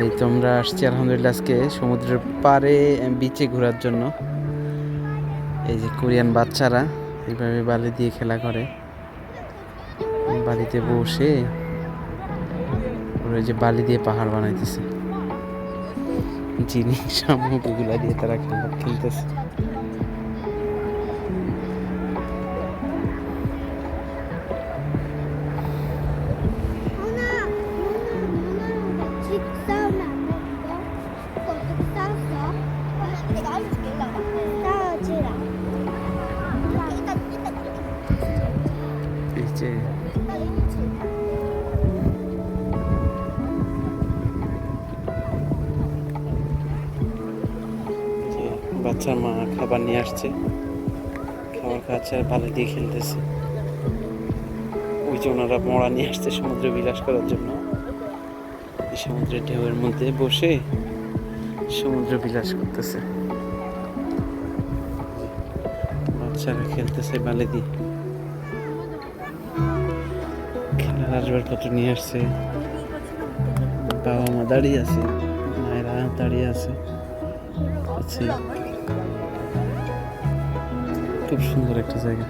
এই তো আমরা আসছি, আলহামদুলিল্লাহ আজকে সমুদ্রের পারে বিচে ঘোরার জন্য। এই যে কোরিয়ান বাচ্চারা এইভাবে বালি দিয়ে খেলা করে। বালিতে বসে ওরা যে বালি দিয়ে পাহাড় বানাইতেছে। জিনিস সামগ্রীগুলা দিয়ে তারা খেলা খেলতেছে। এই যে বাচ্চার মা খাবার নিয়ে আসছে। খাবার খাচ্ছে আর ভালো দিয়ে খেলতেছে। ওই যে ওনারা মরা নিয়ে আসছে সমুদ্র বিলাস করার জন্য। সমুদ্রের ঢেউয়ের মধ্যে বসে সমুদ্র বিলাস করতেছে। বাচ্চারা খেলতেছে বালি দিয়ে। আসবাবপত্র নিয়ে আসছে। বাবা মা দাঁড়িয়ে আছে, মায়েরা দাঁড়িয়ে আছে। আছে খুব সুন্দর একটা জায়গা।